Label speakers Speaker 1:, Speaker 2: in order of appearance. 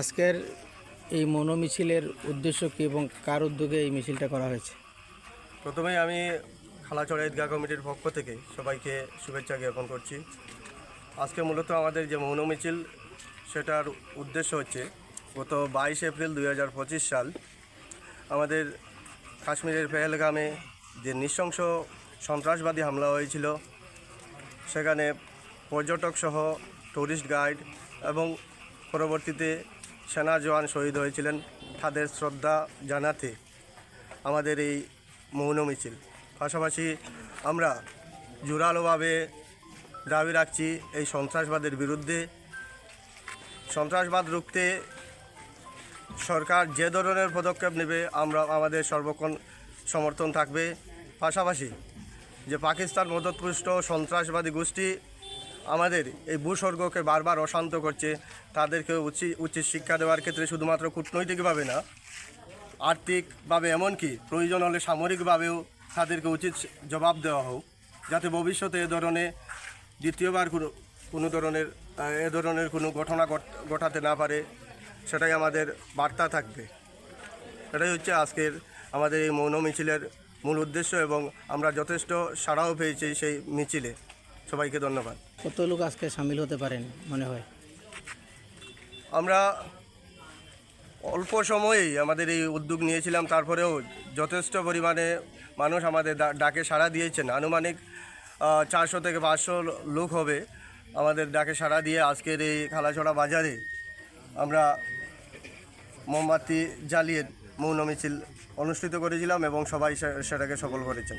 Speaker 1: আজকের এই মৌন মিছিলের উদ্দেশ্য কী এবং কার উদ্যোগে এই মিছিলটা করা হয়েছে?
Speaker 2: প্রথমেই আমি খালাচড়া ঈদগাহ কমিটির পক্ষ থেকে সবাইকে শুভেচ্ছা জ্ঞাপন করছি। আজকে মূলত আমাদের যে মৌন মিছিল সেটার উদ্দেশ্য হচ্ছে, গত বাইশ এপ্রিল দু হাজার পঁচিশ সাল আমাদের কাশ্মীরের পেহেলগামে যে নৃশংস সন্ত্রাসবাদী হামলা হয়েছিল, সেখানে পর্যটক সহ ট্যুরিস্ট গাইড এবং পরবর্তীতে সেনা জওয়ান শহীদ হয়েছিলেন। তাদের শ্রদ্ধা জানাতে আমাদের এই মৌন মিছিল। পাশাপাশি আমরা জোরালোভাবে দাবি রাখছি এই সন্ত্রাসবাদের বিরুদ্ধে। সন্ত্রাসবাদ রুখতে সরকার যে ধরনের পদক্ষেপ নেবে, আমরা আমাদের সর্বক্ষণ সমর্থন থাকবে। পাশাপাশি যে পাকিস্তান মদতপুষ্ট সন্ত্রাসবাদী গোষ্ঠী আমাদের এই ভূস্বর্গকে বারবার অশান্ত করছে তাদেরকে উচিত উচিত শিক্ষা দেওয়ার ক্ষেত্রে শুধুমাত্র কূটনৈতিকভাবে না, আর্থিকভাবে এমনকি প্রয়োজন হলে সামরিকভাবেও তাদেরকে উচিত জবাব দেওয়া হোক, যাতে ভবিষ্যতে এ ধরনের দ্বিতীয়বার কোনো কোনো ধরনের, এ ধরনের কোনো ঘটনা ঘট- ঘটাতে না পারে, সেটাই আমাদের বার্তা থাকবে। এটাই হচ্ছে আজকের আমাদের এই মৌন মিছিলের মূল উদ্দেশ্য এবং আমরা যথেষ্ট সাড়াও পেয়েছি সেই মিছিলে। সবাইকে ধন্যবাদ।
Speaker 1: কত লোক আজকে সামিল হতে পারেন মনে হয়?
Speaker 2: আমরা অল্প সময়েই আমাদের এই উদ্যোগ নিয়েছিলাম তারপরেও যথেষ্ট পরিমাণে মানুষ আমাদের ডাকে সাড়া দিয়েছেন। আনুমানিক চারশো থেকে পাঁচশো লোক হবে আমাদের ডাকে সাড়া দিয়ে আজকের এই খালাছড়া বাজারে আমরা মোমবাতি জ্বালিয়ে মৌন মিছিল অনুষ্ঠিত করেছিলাম এবং সবাই সেটাকে সফল করেছেন।